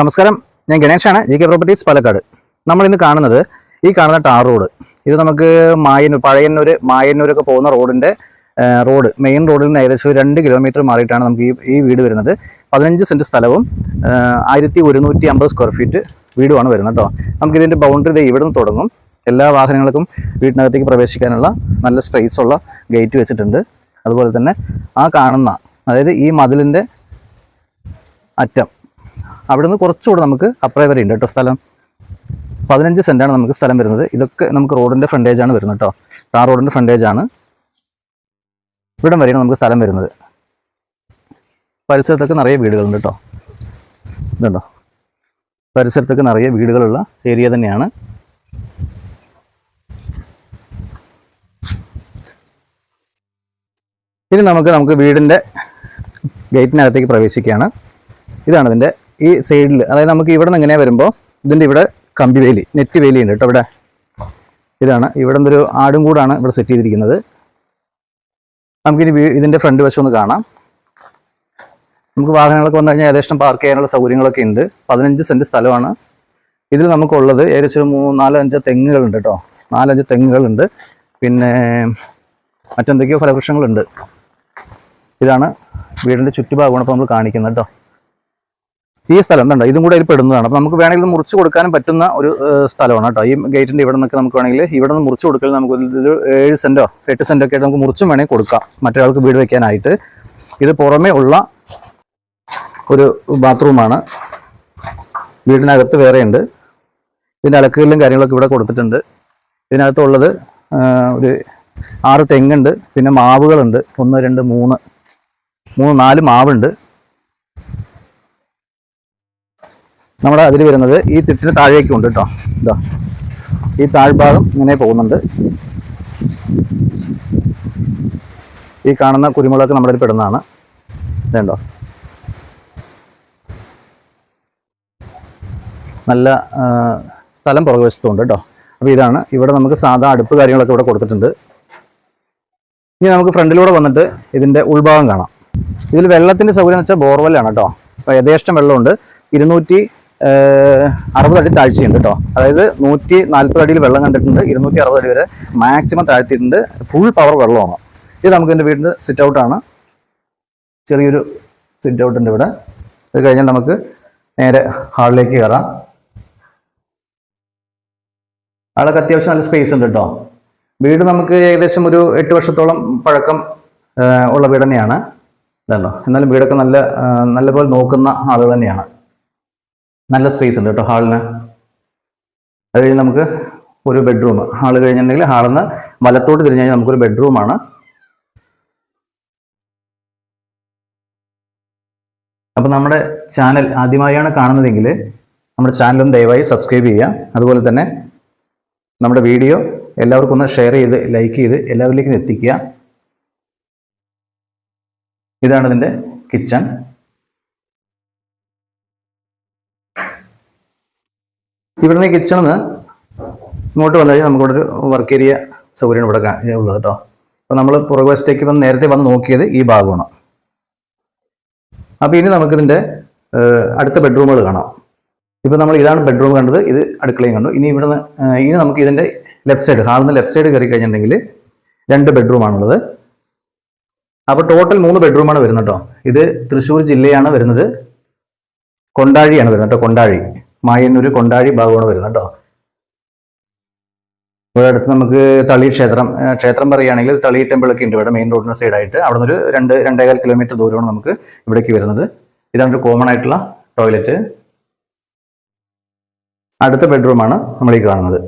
നമസ്കാരം. ഞാൻ ഗണേഷാണ് ജി കെ പ്രോപ്പർട്ടീസ് പാലക്കാട്. നമ്മൾ ഇന്ന് കാണുന്നത് ഈ കാണുന്ന ടാർ റോഡ്. ഇത് നമുക്ക് മായന്നൂർ പഴയന്നൂർ മായന്നൂരൊക്കെ പോകുന്ന റോഡിന്റെ റോഡ്. മെയിൻ റോഡിൽ നിന്ന് ഏകദേശം രണ്ട് കിലോമീറ്റർ മാറിയിട്ടാണ് നമുക്ക് ഈ ഈ വീട് വരുന്നത്. പതിനഞ്ച് സെന്റ് സ്ഥലവും ആയിരത്തി ഒരുന്നൂറ്റി അമ്പത് സ്ക്വയർ ഫീറ്റ് വീടുമാണ് വരുന്നത് കേട്ടോ നമുക്ക് ഇതിന്റെ ബൗണ്ടറി ഇവിടെ നിന്ന് തുടങ്ങും. എല്ലാ വാഹനങ്ങൾക്കും വീട്ടിനകത്തേക്ക് പ്രവേശിക്കാനുള്ള നല്ല സ്പേസ് ഉള്ള ഗേറ്റ് വെച്ചിട്ടുണ്ട്. അതുപോലെ തന്നെ ആ കാണുന്ന അതായത് ഈ മതിലിന്റെ അറ്റം അവിടുന്ന് കുറച്ചുകൂടെ നമുക്ക് അപ്പുറേ വരെ ഉണ്ട് കേട്ടോ സ്ഥലം. പതിനഞ്ച് സെന്റാണ് നമുക്ക് സ്ഥലം വരുന്നത്. ഇതൊക്കെ നമുക്ക് റോഡിന്റെ ഫ്രണ്ടേജ് ആണ് വരുന്നത് കേട്ടോ. ടാർ റോഡിന്റെ ഫ്രണ്ടേജ് ആണ്. ഇവിടം വരെയാണ് നമുക്ക് സ്ഥലം വരുന്നത്. പരിസരത്തൊക്കെ നിറയെ വീടുകളുണ്ട് കേട്ടോ. ഇതുണ്ടോ? പരിസരത്തൊക്കെ നിറയെ വീടുകളുള്ള ഏരിയ തന്നെയാണ്. ഇനി നമുക്ക് നമുക്ക് വീടിന്റെ ഗേറ്റിനകത്തേക്ക് പ്രവേശിക്കുകയാണ്. ഇതാണ് ഇതിന്റെ ഈ സൈഡിൽ അതായത് നമുക്ക് ഇവിടെ നിന്ന് ഇങ്ങനെ വരുമ്പോൾ ഇതിന്റെ ഇവിടെ കമ്പി വേലി നെറ്റ് വേലി ഉണ്ട് കേട്ടോ ഇവിടെ. ഇതാണ് ഇവിടെ നിന്നൊരു ആടും കൂടാണ് ഇവിടെ സെറ്റ് ചെയ്തിരിക്കുന്നത്. നമുക്കിനി ഇതിന്റെ ഫ്രണ്ട് വശം ഒന്ന് കാണാം. നമുക്ക് വാഹനങ്ങളൊക്കെ വന്നു കഴിഞ്ഞാൽ ഏകദേശം പാർക്ക് ചെയ്യാനുള്ള സൗകര്യങ്ങളൊക്കെ ഉണ്ട്. പതിനഞ്ച് സെന്റ് സ്ഥലമാണ്. ഇതിൽ നമുക്കുള്ളത് ഏകദേശം മൂന്ന് നാലഞ്ച് തെങ്ങുകളുണ്ട് കേട്ടോ. നാലഞ്ച് തെങ്ങുകളുണ്ട്. പിന്നെ മറ്റെന്തൊക്കെയോ ഫലവൃക്ഷങ്ങളുണ്ട്. ഇതാണ് വീടിന്റെ ചുറ്റുഭാഗമാണ് ഇപ്പോൾ നമ്മൾ കാണിക്കുന്നത് കേട്ടോ. ഈ സ്ഥലം കണ്ടോ? ഇതും കൂടെ ഇതിൽ പെടുന്നതാണ്. അപ്പോൾ നമുക്ക് വേണമെങ്കിൽ മുറിച്ച് കൊടുക്കാനും പറ്റുന്ന ഒരു സ്ഥലമാണ് കേട്ടോ. ഈ ഗേറ്റിന്റെ ഇവിടെ നിന്നൊക്കെ നമുക്ക് വേണമെങ്കിൽ ഇവിടെ നിന്ന് മുറിച്ച് കൊടുക്കൽ നമുക്ക് ഒരു ഏഴ് സെന്റോ എട്ട് സെന്റോ ഒക്കെ നമുക്ക് മുറിച്ചും വേണമെങ്കിൽ കൊടുക്കാം. മറ്റൊരാൾക്ക് വീട് വെക്കാനായിട്ട്. ഇത് പുറമേ ഉള്ള ഒരു ബാത്റൂമാണ് വീടിനകത്ത് വേറെ ഉണ്ട്. ഇതിന്റെ അലക്കുകളിലും കാര്യങ്ങളൊക്കെ ഇവിടെ കൊടുത്തിട്ടുണ്ട്. ഇതിനകത്തുള്ളത് ഒരു ആറ് തെങ്ങുണ്ട് പിന്നെ മാവുകളുണ്ട്. ഒന്ന് രണ്ട് മൂന്ന് മൂന്ന് നാല് മാവുണ്ട്. നമ്മുടെ അതിൽ വരുന്നത് ഈ തിട്ടിന് താഴേക്കും ഉണ്ട് കേട്ടോ ഇതാ. ഈ താഴ്ഭാഗം ഇങ്ങനെ പോകുന്നുണ്ട്. ഈ കാണുന്ന കുരുമുളകൊക്കെ നമ്മുടെ പെടുന്നതാണ്. ഇതുണ്ടോ നല്ല സ്ഥലം പുറകുവശത്തുണ്ട് കേട്ടോ അപ്പോൾ ഇതാണ്. ഇവിടെ നമുക്ക് സാധാ അടുപ്പ് കാര്യങ്ങളൊക്കെ ഇവിടെ കൊടുത്തിട്ടുണ്ട്. ഇനി നമുക്ക് ഫ്രണ്ടിലൂടെ വന്നിട്ട് ഇതിന്റെ ഉൾഭാഗം കാണാം. ഇതിൽ വെള്ളത്തിന്റെ സൗകര്യം എന്ന് വെച്ചാൽ ബോർവെല്ലാണ് കേട്ടോ അപ്പോൾ യഥേഷ്ടം വെള്ളമുണ്ട്. ഇരുന്നൂറ്റി അറുപത് അടി താഴ്ചയുണ്ട് കേട്ടോ. അതായത് നൂറ്റി നാൽപ്പത് അടിയിൽ വെള്ളം കണ്ടിട്ടുണ്ട്. ഇരുന്നൂറ്റി അറുപത് അടി വരെ മാക്സിമം താഴ്ത്തിയിട്ടുണ്ട്. ഫുൾ പവർ വെള്ളമാണ്. ഇത് നമുക്ക് എന്റെ വീടിന്റെ സിറ്റ് ഔട്ടാണ് ചെറിയൊരു സിറ്റ് ഔട്ട് ഉണ്ട് ഇവിടെ. ഇത് കഴിഞ്ഞാൽ നമുക്ക് നേരെ ഹാളിലേക്ക് കയറാം. ആളൊക്കെ അത്യാവശ്യം നല്ല സ്പേസ് ഉണ്ട് കേട്ടോ. വീട് നമുക്ക് ഏകദേശം ഒരു എട്ട് വർഷത്തോളം പഴക്കം ഉള്ള വീട് തന്നെയാണ്. ഇതാണോ? എന്നാലും വീടൊക്കെ നല്ല നല്ലപോലെ നോക്കുന്ന ആളുകൾ തന്നെയാണ്. നല്ല സ്പേസ് ഉണ്ട് കേട്ടോ ഹാളിന് അത് കഴിഞ്ഞ് നമുക്ക് ഒരു ബെഡ്റൂം ഹാൾ കഴിഞ്ഞിട്ടുണ്ടെങ്കിൽ ഹാളിൽ നിന്ന് വലത്തോട്ട് തിരിഞ്ഞു കഴിഞ്ഞാൽ നമുക്കൊരു ബെഡ്റൂമാണ് അപ്പോൾ നമ്മുടെ ചാനൽ ആദ്യമായാണ് കാണുന്നതെങ്കിൽ നമ്മുടെ ചാനലും ദയവായി സബ്സ്ക്രൈബ് ചെയ്യുക. അതുപോലെ തന്നെ നമ്മുടെ വീഡിയോ എല്ലാവർക്കും ഒന്ന് ഷെയർ ചെയ്ത് ലൈക്ക് ചെയ്ത് എല്ലാവരിലേക്കും എത്തിക്കുക. ഇതാണ് ഇതിന്റെ കിച്ചൺ ഇവിടുന്ന് കിച്ചണിൽ നിന്ന് ഇങ്ങോട്ട് വന്നു കഴിഞ്ഞാൽ നമുക്കിവിടെ ഒരു വർക്ക് ഏരിയ സൗകര്യം ഇവിടെ ഉള്ളത് കേട്ടോ. അപ്പോൾ നമ്മൾ പുറകുവശത്തേക്ക് വന്ന് നേരത്തെ വന്ന് നോക്കിയത് ഈ ഭാഗമാണ്. അപ്പോൾ ഇനി നമുക്കിതിന്റെ അടുത്ത ബെഡ്റൂമുകൾ കാണാം. ഇപ്പോൾ നമ്മൾ ഇതാണ് ബെഡ്റൂം കണ്ടത് ഇത് അടുക്കളയും കണ്ടു. ഇനി ഇവിടുന്ന് ഇനി നമുക്ക് ഇതിന്റെ ലെഫ്റ്റ് സൈഡ് ഹാളിൽ നിന്ന് ലെഫ്റ്റ് സൈഡ് കയറി കഴിഞ്ഞിട്ടുണ്ടെങ്കിൽ രണ്ട് ബെഡ്റൂമാണുള്ളത് അപ്പോൾ ടോട്ടൽ മൂന്ന് ബെഡ്റൂമാണ് വരുന്നത് കേട്ടോ. ഇത് തൃശ്ശൂർ ജില്ലയാണ് വരുന്നത്. കൊണ്ടാഴിയാണ് വരുന്നത് കേട്ടോ കൊണ്ടാഴി. മായന്നൂർ കൊണ്ടാഴി ഭാഗമാണ് വരുന്നത് കേട്ടോ. ഇവിടെ അടുത്ത് നമുക്ക് തളി ക്ഷേത്രം ക്ഷേത്രം പറയുകയാണെങ്കിൽ തളി ടെമ്പിൾ ഒക്കെ ഉണ്ട് ഇവിടെ മെയിൻ റോഡിന് സൈഡായിട്ട് അവിടെ നിന്ന് ഒരു രണ്ട് രണ്ടേകാൽ കിലോമീറ്റർ ദൂരമാണ് നമുക്ക് ഇവിടേക്ക് വരുന്നത്. ഇതാണ് ഒരു കോമൺ ആയിട്ടുള്ള ടോയ്ലറ്റ് അടുത്ത ബെഡ്റൂമാണ് നമ്മൾ ഈ കാണുന്നത്.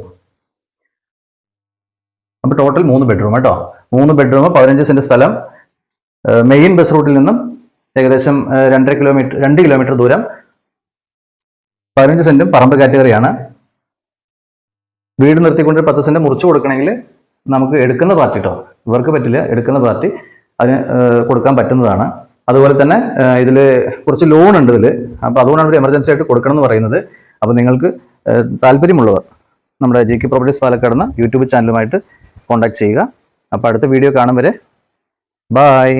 അപ്പോൾ ടോട്ടൽ മൂന്ന് ബെഡ്റൂം കേട്ടോ. മൂന്ന് ബെഡ്റൂം പതിനഞ്ച് സെന്റ് സ്ഥലം. മെയിൻ ബസ് റൂട്ടിൽ നിന്നും ഏകദേശം രണ്ടര കിലോമീറ്റർ രണ്ട് കിലോമീറ്റർ ദൂരം പതിനഞ്ച് സെന്റും പറമ്പ് കാറ്റഗറിയാണ് വീട് നിർത്തിക്കൊണ്ട് പത്ത് സെന്റ് മുറിച്ചു കൊടുക്കണമെങ്കിൽ നമുക്ക് എടുക്കുന്ന പാർട്ടി കേട്ടോ ഇവർക്ക് പറ്റില്ല എടുക്കുന്ന പാർട്ടി അതിന് കൊടുക്കാൻ പറ്റുന്നതാണ്. അതുപോലെ തന്നെ ഇതിൽ കുറച്ച് ലോൺ ഉണ്ട് ഇതിൽ അപ്പോൾ അതുകൊണ്ടാണ് ഒരു എമർജൻസി ആയിട്ട് കൊടുക്കണം എന്ന് പറയുന്നത്. അപ്പോൾ നിങ്ങൾക്ക് താല്പര്യമുള്ളവർ നമ്മുടെ G K properties Palakkad YouTube ചാനലുമായിട്ട് contact ചെയ്യുക. അപ്പോൾ അടുത്ത വീഡിയോ കാണും വരെ. ബായ്